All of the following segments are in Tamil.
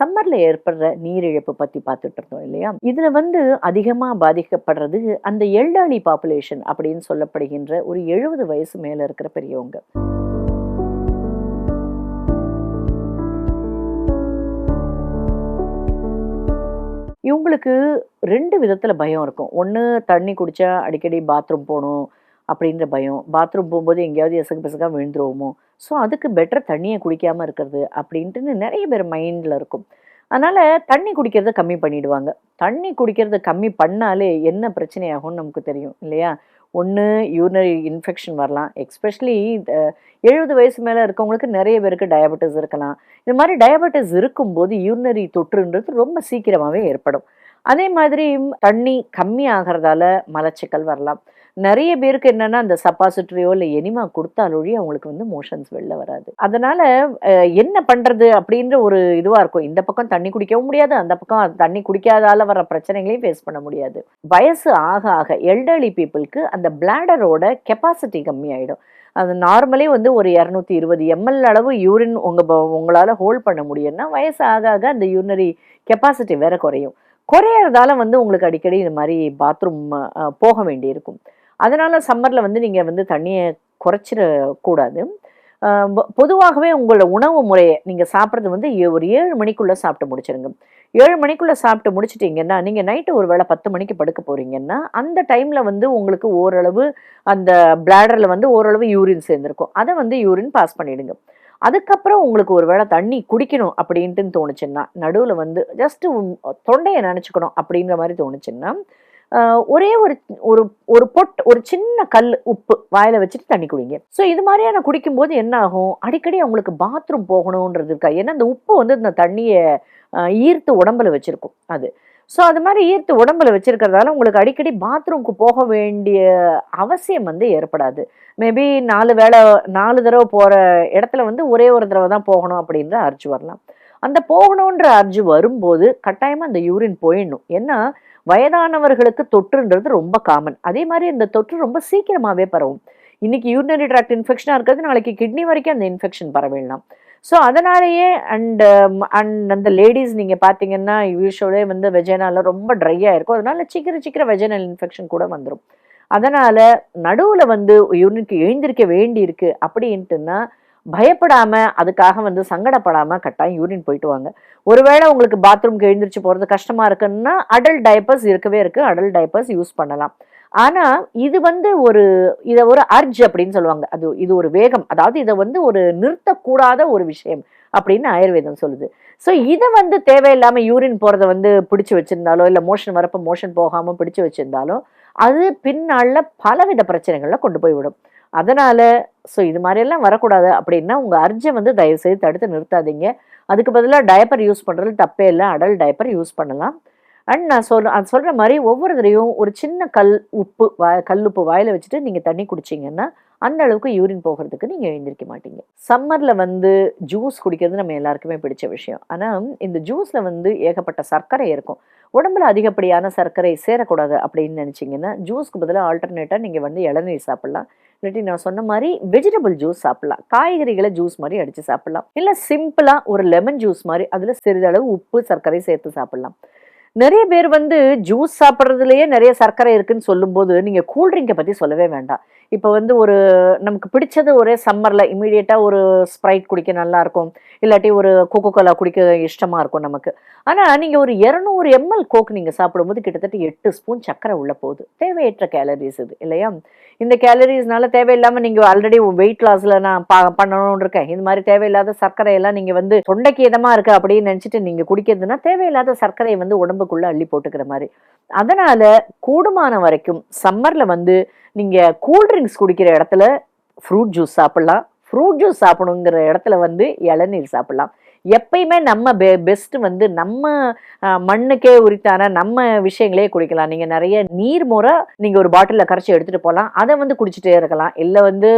சம்மர்ல ஏற்படுற நீரிழப்பு பத்தி பார்த்துட்டு இருந்தோம் இல்லையா? இதுல வந்து அதிகமா பாதிக்கப்படுறது அந்த எல்டாலி பாப்புலேஷன் அப்படின்னு சொல்லப்படுகின்ற ஒரு எழுபது வயசு மேல இருக்கிற பெரியவங்க. இவங்களுக்கு ரெண்டு விதத்துல பயம் இருக்கும். ஒன்று தண்ணி குடிச்சா அடிக்கடி பாத்ரூம் போகணும். அப்படின்ற பயம். பாத்ரூம் போகும்போது எங்கேயாவது எசகு பெசகாக விழுந்துருவோமோ? ஸோ அதுக்கு பெட்டர் தண்ணியை குடிக்காமல் இருக்கிறது அப்படின்ட்டுன்னு நிறைய பேர் மைண்டில் இருக்கும். அதனால் தண்ணி குடிக்கிறத கம்மி பண்ணிடுவாங்க. தண்ணி குடிக்கிறத கம்மி பண்ணாலே என்ன பிரச்சனை ஆகும்னு நமக்கு தெரியும் இல்லையா? ஒன்று யூரினரி இன்ஃபெக்ஷன் வரலாம். எக்ஸ்பெஷலி எழுபது வயசு மேலே இருக்கவங்களுக்கு நிறைய பேருக்கு டயபெட்டிஸ் இருக்கலாம். இது மாதிரி டயபெட்டிஸ் இருக்கும்போது யூரினரி தொற்றுன்றது ரொம்ப சீக்கிரமாகவே ஏற்படும். அதே மாதிரி தண்ணி கம்மி ஆகிறதால மலச்சிக்கல் வரலாம். நிறைய பேருக்கு என்னன்னா அந்த சப்பாசிட்ரியோ இல்லை எனிமா கொடுத்தாலொழி அவங்களுக்கு வந்து மோஷன்ஸ் வெளில வராது. அதனால என்ன பண்றது அப்படின்ற ஒரு இதுவா இருக்கும். இந்த பக்கம் தண்ணி குடிக்கவும் முடியாது அந்த பக்கம் தண்ணி குடிக்காதால வர பிரச்சனைகளையும் ஃபேஸ் பண்ண முடியாது. வயசு ஆக ஆக எல்டர்லி பீப்புளுக்கு அந்த பிளாடரோட கெப்பாசிட்டி கம்மியாயிடும். அது நார்மலி வந்து ஒரு இரநூத்தி இருபது எம்எல் அளவு யூரின் உங்கள் உங்களால் ஹோல்ட் பண்ண முடியும்னா வயசு ஆக ஆக அந்த யூரினரி கெப்பாசிட்டி வேற குறையும். குறையறதால வந்து உங்களுக்கு அடிக்கடி இந்த மாதிரி பாத்ரூம் போக வேண்டியிருக்கும். அதனால் சம்மரில் வந்து நீங்கள் வந்து தண்ணியை குறைச்சிடக்கூடாது பொதுவாகவே உங்களோட உணவு முறையை நீங்கள் சாப்பிட்றது வந்து ஏ- ஒரு ஏழு மணிக்குள்ளே சாப்பிட்டு முடிச்சிருங்க. ஏழு மணிக்குள்ளே சாப்பிட்டு முடிச்சிட்டிங்கன்னா நீங்கள் நைட்டு ஒரு வேளை பத்து மணிக்கு படுக்க போகிறீங்கன்னா அந்த டைமில் வந்து உங்களுக்கு ஓரளவு அந்த பிளாடரில் வந்து ஓரளவு யூரின் சேர்ந்துருக்கும். அதை வந்து யூரின் பாஸ் பண்ணிவிடுங்க அதுக்கப்புறம் உங்களுக்கு ஒரு வேளை தண்ணி குடிக்கணும் அப்படின்ட்டு தோணுச்சுன்னா நடுவில் வந்து ஜஸ்ட்டு தொண்டையை நினச்சிக்கணும் அப்படிங்கிற மாதிரி தோணுச்சுன்னா ஒரே ஒரு ஒரு ஒரு பொட் ஒரு சின்ன கல் உப்பு வாயில வச்சுட்டு தண்ணி குடிங்க. ஸோ இது மாதிரியான குடிக்கும்போது என்ன ஆகும்? அடிக்கடி அவங்களுக்கு பாத்ரூம் போகணுன்றது இருக்கா? ஏன்னா அந்த உப்பு வந்து இந்த தண்ணியை ஈர்த்து உடம்புல வச்சிருக்கும் அது. ஸோ அது மாதிரி ஈர்த்து உடம்புல வச்சிருக்கிறதால உங்களுக்கு அடிக்கடி பாத்ரூம்க்கு போக வேண்டிய அவசியம் வந்து ஏற்படாது. மேபி நாலு வேளை நாலு தடவை போகிற இடத்துல வந்து ஒரே ஒரு தடவை தான் போகணும் அப்படின்ற அரிச்சு வரலாம். அந்த போகணுன்ற அர்ஜு வரும்போது கட்டாயமாக அந்த யூரின் போயிடணும். ஏன்னா வயதானவர்களுக்கு தொற்றுன்றது ரொம்ப காமன் அதே மாதிரி இந்த தொற்று ரொம்ப சீக்கிரமாகவே பரவும். இன்னைக்கு யூரினரி ட்ராக்ட் இன்ஃபெக்ஷனாக இருக்கிறது நாளைக்கு கிட்னி வரைக்கும் அந்த இன்ஃபெக்ஷன் பரவிடலாம் ஸோ அதனாலேயே அண்ட் அண்ட் um, அந்த லேடிஸ் நீங்கள் பார்த்தீங்கன்னா யூஷுவலே வந்து வெஜனால ரொம்ப ட்ரையாக இருக்கும். அதனால சீக்கிரம் சீக்கிரம் வெஜனல் இன்ஃபெக்ஷன் கூட வந்துடும் அதனால நடுவில் வந்து யூரினுக்கு எழுந்திருக்க வேண்டி இருக்கு அப்படின்ட்டுன்னா பயப்படாமல் அதுக்காக வந்து சங்கடப்படாமல் கட்டாயம் யூரின் போயிட்டு வாங்க. ஒருவேளை உங்களுக்கு பாத்ரூம்க்கு எழுந்திரிச்சு போகிறது கஷ்டமாக இருக்குன்னா அடல் டைப்பர்ஸ் இருக்கவே இருக்குது அடல் டைப்பர்ஸ் யூஸ் பண்ணலாம். ஆனால் இது வந்து ஒரு இதை ஒரு அர்ஜ் அப்படின்னு சொல்லுவாங்க. அது இது ஒரு வேகம். அதாவது இதை வந்து ஒரு நிறுத்தக்கூடாத ஒரு விஷயம் அப்படின்னு ஆயுர்வேதம் சொல்லுது. ஸோ இதை வந்து தேவையில்லாமல் யூரின் போகிறத வந்து பிடிச்சி வச்சுருந்தாலோ இல்லை மோஷன் வரப்போ மோஷன் போகாமல் பிடிச்சி வச்சுருந்தாலோ அது பின்னால் பலவித பிரச்சனைகளில் கொண்டு போய் விடும். அதனால் ஸோ இது மாதிரியெல்லாம் வரக்கூடாது. அப்படின்னா உங்கள் அர்ஜை வந்து தயவு செய்து தடுத்து நிறுத்தாதீங்க. அதுக்கு பதிலாக டயப்பர் யூஸ் பண்ணுறது தப்பே இல்லை. அடல் டயப்பர் யூஸ் பண்ணலாம். அண்ட் நான் சொல் அது சொல்கிற மாதிரி ஒவ்வொரு தடையும் ஒரு சின்ன கல் உப்பு வா கல் உப்பு வாயில் வச்சுட்டு நீங்கள் தண்ணி குடிச்சிங்கன்னா அந்த அளவுக்கு யூரின் போகிறதுக்கு நீங்கள் எழுந்திருக்க மாட்டீங்க. சம்மரில் வந்து ஜூஸ் குடிக்கிறது நம்ம எல்லாருக்குமே பிடிச்ச விஷயம். ஆனால் இந்த ஜூஸில் வந்து ஏகப்பட்ட சர்க்கரை இருக்கும். உடம்புல அதிகப்படியான சர்க்கரை சேரக்கூடாது அப்படின்னு நினச்சிங்கன்னா ஜூஸ்க்கு பதிலாக ஆல்டர்னேட்டாக நீங்கள் வந்து இளநீர் சாப்பிட்லாம். இல்லாட்டி நான் சொன்ன மாதிரி வெஜிடபிள் ஜூஸ் சாப்பிடலாம். காய்கறிகளை ஜூஸ் மாதிரி அடிச்சு சாப்பிடலாம். இல்ல சிம்பிளா ஒரு லெமன் ஜூஸ் மாதிரி அதுல சிறிதளவு உப்பு சர்க்கரை சேர்த்து சாப்பிடலாம். நிறைய பேர் வந்து ஜூஸ் சாப்பிட்றதுலையே நிறைய சர்க்கரை இருக்குன்னு சொல்லும்போது நீங்க கூல்ட்ரிங்கை பத்தி சொல்லவே வேண்டாம். இப்போ வந்து ஒரு நமக்கு பிடிச்சது ஒரே சம்மர்ல இமீடியட்டாக ஒரு ஸ்ப்ரைட் குடிக்க நல்லா இருக்கும் இல்லாட்டி ஒரு கோகோ கோலா குடிக்க இஷ்டமா இருக்கும் நமக்கு. ஆனா நீங்க ஒரு இரநூறு எம்எல் கோக் நீங்க சாப்பிடும்போது கிட்டத்தட்ட எட்டு ஸ்பூன் சர்க்கரை உள்ள போகுது. தேவையற்ற கேலரிஸ் இது இல்லையா? இந்த கேலரிஸ்னால தேவையில்லாம நீங்க ஆல்ரெடி வெயிட் லாஸ்ல நான் பா- பண்ணணும்னு இருக்கேன். இது மாதிரி தேவையில்லாத சர்க்கரையெல்லாம் நீங்கள் நீங்க வந்து தொண்டைக்கு இதமா இருக்கு அப்படின்னு நினைச்சிட்டு நீங்க குடிக்கிறதுனா தேவையில்லாத சர்க்கரையை வந்து உடம்பு உடம்புக்குள்ள அள்ளி போட்டுக்கிற மாதிரி. அதனால கூடுமான வரைக்கும் சம்மர்ல வந்து நீங்க கூல்ட்ரிங்க்ஸ் குடிக்கிற இடத்துல ஃப்ரூட் ஜூஸ் சாப்பிடலாம். ஃப்ரூட் ஜூஸ் சாப்பிடணுங்கிற இடத்துல வந்து இளநீர் சாப்பிடலாம். எப்பயுமே நம்ம பெ பெஸ்ட்டு வந்து நம்ம மண்ணுக்கே உரித்தான நம்ம விஷயங்களே குடிக்கலாம். நீங்கள் நிறைய நீர் முறை நீங்கள் ஒரு பாட்டிலில் கரைச்சி எடுத்துகிட்டு போகலாம் அதை வந்து குடிச்சிட்டே இருக்கலாம். இல்லை வந்து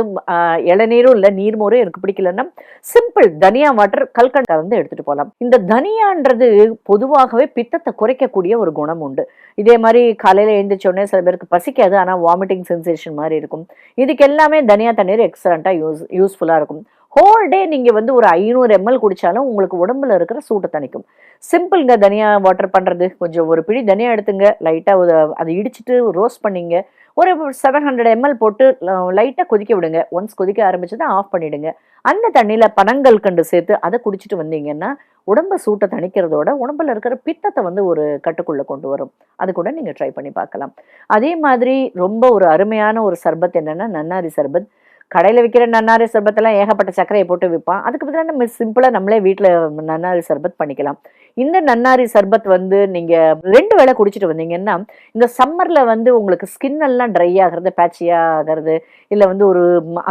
இளநீரும் இல்லை நீர் மோரும் எனக்கு பிடிக்கலன்னா சிம்பிள் தனியா வாட்டர் கல்கண்ட் கலந்து எடுத்துகிட்டு போகலாம் இந்த தனியான்றது பொதுவாகவே பித்தத்தை குறைக்கக்கூடிய ஒரு குணம் உண்டு. இதே மாதிரி காலையில் எழுந்திரிச்ச உடனே சில பேருக்கு பசிக்காது. ஆனால் வாமிட்டிங் சென்சேஷன் மாதிரி இருக்கும். இதுக்கு எல்லாமே தனியா தண்ணீர் எக்ஸலண்ட்டாக யூஸ் யூஸ்ஃபுல்லாக இருக்கும். ஹோல் டே நீங்கள் வந்து ஒரு ஐநூறு எம்எல் குடித்தாலும் உங்களுக்கு உடம்புல இருக்கிற சூட்டை தணிக்கும். சிம்பிள்ங்க தனியா வாட்டர் பண்ணுறது கொஞ்சம் ஒரு பிடி தனியா எடுத்துங்க. லைட்டாக அதை இடிச்சிட்டு ரோஸ்ட் பண்ணிங்க. ஒரு செவன் ஹண்ட்ரட் எம்எல் போட்டு லைட்டாக கொதிக்க விடுங்க. ஒன்ஸ் கொதிக்க ஆரம்பிச்சதை ஆஃப் பண்ணிவிடுங்க அந்த தண்ணியில் பனங்கள் கண்டு சேர்த்து அதை குடிச்சிட்டு வந்தீங்கன்னா உடம்பை சூட்டை தணிக்கிறதோட உடம்புல இருக்கிற பித்தத்தை வந்து ஒரு கட்டுக்குள்ளே கொண்டு வரும். அது கூட நீங்கள் ட்ரை பண்ணி பார்க்கலாம். அதே மாதிரி ரொம்ப ஒரு அருமையான ஒரு சர்பத் என்னென்னா நன்னாரி சர்பத். கடையில் விற்கிற நன்னாரி சர்பத்தெல்லாம் ஏகப்பட்ட சர்க்கரையை போட்டு விற்பான் அதுக்கு பதிலாக நம்ம சிம்பிளாக நம்மளே வீட்டில் நன்னாரி சர்பத் பண்ணிக்கலாம். இந்த நன்னாரி சர்பத் வந்து நீங்கள் ரெண்டு வேளை குடிச்சிட்டு வந்தீங்கன்னா இந்த சம்மரில் வந்து உங்களுக்கு ஸ்கின் எல்லாம் ட்ரை ஆகிறது பேச்சியாக ஆகிறது இல்லை வந்து ஒரு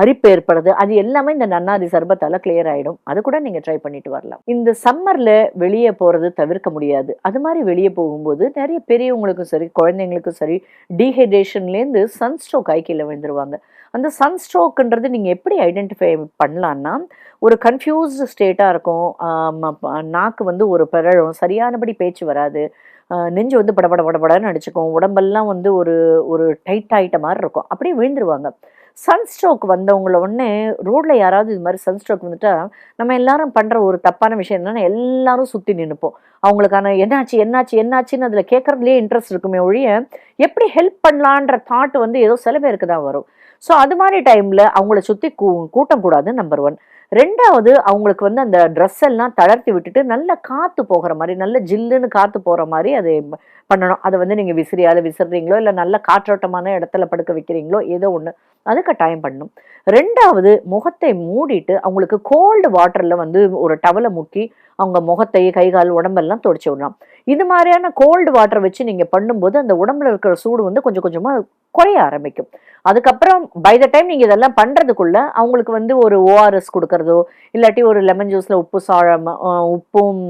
அரிப்பு ஏற்படுது அது எல்லாமே இந்த நன்னாரி சர்பத்தால் கிளியர் ஆகிடும் அது கூட நீங்கள் ட்ரை பண்ணிட்டு வரலாம். இந்த சம்மரில் வெளியே போகிறது தவிர்க்க முடியாது. அது மாதிரி வெளியே போகும்போது நிறைய பெரியவங்களுக்கும் சரி குழந்தைங்களுக்கும் சரி டீஹைட்ரேஷன்லேருந்து சன்ஸ்ட்ரோக் ஆகி கீழே விழுந்துருவாங்க. அந்த சன்ஸ்ட்ரோக்குன்றது நீங்கள் எப்படி ஐடென்டிஃபை பண்ணலான்னா ஒரு கன்ஃபியூஸ்டு ஸ்டேட்டாக இருக்கும். நாக்கு வந்து ஒரு பிறழும் சரியானபடி பேச்சு வராது. நெஞ்சு வந்து படபட படபடன்னு அடிச்சுக்கும். உடம்பெல்லாம் வந்து ஒரு ஒரு டைட் ஆகிட்ட மாதிரி இருக்கும். அப்படியே விழுந்துருவாங்க. சன்ஸ்ட்ரோக் வந்தவங்கள உடனே ரோட்டில் யாராவது இது மாதிரி சன்ஸ்ட்ரோக் வந்துட்டா நம்ம எல்லாரும் பண்ணுற ஒரு தப்பான விஷயம் என்னென்னா எல்லாரும் சுற்றி நின்றுப்போம் அவங்களுக்கான என்னாச்சு என்னாச்சு என்னாச்சுன்னு அதில் கேட்குறதுலேயே இன்ட்ரெஸ்ட் இருக்குமே ஒழிய எப்படி ஹெல்ப் பண்ணலான்ற தாட் வந்து ஏதோ சில பேருக்கு தான் வரும். ஸோ அது மாதிரி டைமில் அவங்கள சுற்றி கூ கூட்டம் கூடாது நம்பர் ஒன் ரெண்டாவது அவங்களுக்கு வந்து அந்த ட்ரெஸ் எல்லாம் தளர்த்தி விட்டுட்டு நல்ல காற்று போகிற மாதிரி நல்ல ஜில்லுன்னு காற்று போகிற மாதிரி அது பண்ணணும். அதை வந்து நீங்கள் விசிறியால் விசிறீங்களோ இல்லை நல்ல காற்றோட்டமான இடத்துல படுக்க வைக்கிறீங்களோ ஏதோ ஒன்று அது கட்டாயம் பண்ணணும். ரெண்டாவது முகத்தை மூடிட்டு அவங்களுக்கு கோல்டு வாட்டரில் வந்து ஒரு டவலை முக்கி அவங்க முகத்தை கை கால் உடம்பெல்லாம் தொடச்சி விடலாம் இது மாதிரியான கோல்டு வாட்டர் வச்சு நீங்கள் பண்ணும்போது அந்த உடம்புல இருக்கிற சூடு வந்து கொஞ்சம் கொஞ்சமாக குறைய ஆரம்பிக்கும். அதுக்கப்புறம் பை த டைம் நீங்கள் இதெல்லாம் பண்ணுறதுக்குள்ள அவங்களுக்கு வந்து ஒரு ஓஆர்எஸ் கொடுக்கறதோ இல்லாட்டி ஒரு லெமன் ஜூஸில் உப்பு சாழம் உப்பும்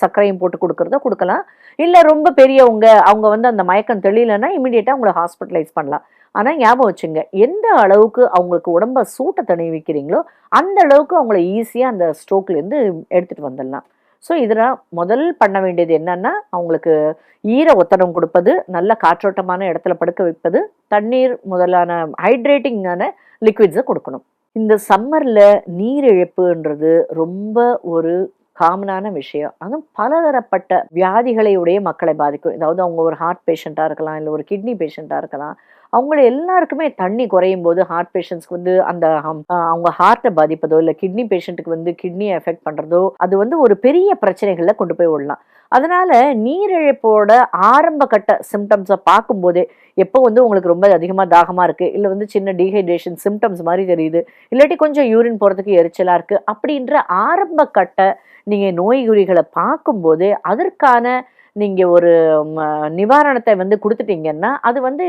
சர்க்கரையும் போட்டு கொடுக்கறதோ கொடுக்கலாம். இல்லை ரொம்ப பெரியவங்க அவங்க வந்து அந்த மயக்கம் தெளியலன்னா இமீடியட்டாக அவங்கள ஹாஸ்பிட்டலைஸ் பண்ணலாம். ஆனால் ஞாபகம் வச்சுங்க எந்த அளவுக்கு அவங்களுக்கு உடம்ப சூட்டை தணிவிக்கிறீங்களோ அந்த அளவுக்கு அவங்கள ஈஸியாக அந்த ஸ்ட்ரோக்லேருந்து எடுத்துகிட்டு வந்துடலாம். ஸோ இதில் முதல் பண்ண வேண்டியது என்னன்னா அவங்களுக்கு ஈர ஒத்தடம் கொடுப்பது நல்ல காற்றோட்டமான இடத்துல படுக்க வைப்பது தண்ணீர் முதலான ஹைட்ரேட்டிங்கான லிக்விட்ஸை கொடுக்கணும். இந்த சம்மரில் நீரிழப்புன்றது ரொம்ப ஒரு காமனான விஷயம். அதுவும் பலதரப்பட்ட வியாதிகளை உடைய மக்களை பாதிக்கும். அதாவது அவங்க ஒரு ஹார்ட் பேஷண்ட்டாக இருக்கலாம் இல்லை ஒரு கிட்னி பேஷண்ட்டாக இருக்கலாம். அவங்கள எல்லாருக்குமே தண்ணி குறையும் போது ஹார்ட் பேஷண்ட்ஸ்க்கு வந்து அந்த அவங்க ஹார்ட்டை பாதிப்பதோ இல்லை கிட்னி பேஷண்ட்டுக்கு வந்து கிட்னியை எஃபெக்ட் பண்ணுறதோ அது வந்து ஒரு பெரிய பிரச்சனைகளில் கொண்டு போய் விடலாம். அதனால நீரிழப்போட ஆரம்ப கட்ட சிம்டம்ஸை பார்க்கும்போதே எப்போ வந்து உங்களுக்கு ரொம்ப அதிகமாக தாகமாக இருக்குது இல்லை வந்து சின்ன டீஹைட்ரேஷன் சிம்டம்ஸ் மாதிரி தெரியுது இல்லாட்டி கொஞ்சம் யூரின் போகிறதுக்கு எரிச்சலாக இருக்குது அப்படின்ற ஆரம்ப கட்ட நீங்கள் நோய்குறிகளை பார்க்கும்போதே அதற்கான நீங்கள் ஒரு நிவாரணத்தை வந்து கொடுத்துட்டீங்கன்னா அது வந்து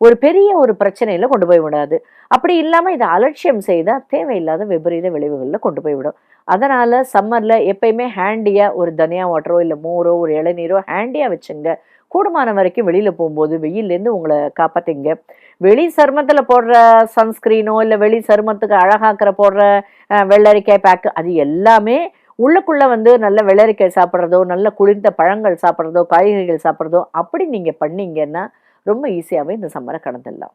ஒரு பெரிய ஒரு பிரச்சனையில் கொண்டு போய் விடாது. அப்படி இல்லாமல் இதை அலட்சியம் செய்தால் தேவையில்லாத விபரீத விளைவுகளில் கொண்டு போய் விடும். அதனால் சம்மரில் எப்பயுமே ஹேண்டியாக ஒரு தனியா வாட்டரோ இல்லை மோரோ ஒரு இளநீரோ ஹேண்டியாக வச்சுங்க. கூடுமான வரைக்கும் வெளியில் போகும்போது வெயிலேருந்து உங்களை காப்பாற்றிங்க வெளி சருமத்தில் போடுற சன்ஸ்க்ரீனோ இல்லை வெளி சருமத்துக்கு அழகாக்கிற போடுற வெள்ளரிக்காய் பேக்கு அது எல்லாமே உள்ளுக்குள்ளே வந்து நல்ல வெள்ளரிக்காய் சாப்பிட்றதோ நல்ல குளிர்ந்த பழங்கள் சாப்பிட்றதோ காய்கறிகள் சாப்பிட்றதோ அப்படி நீங்கள் பண்ணீங்கன்னா ரொம்ப ஈஸியாகவே இந்த சம்மரை கடந்துடலாம்.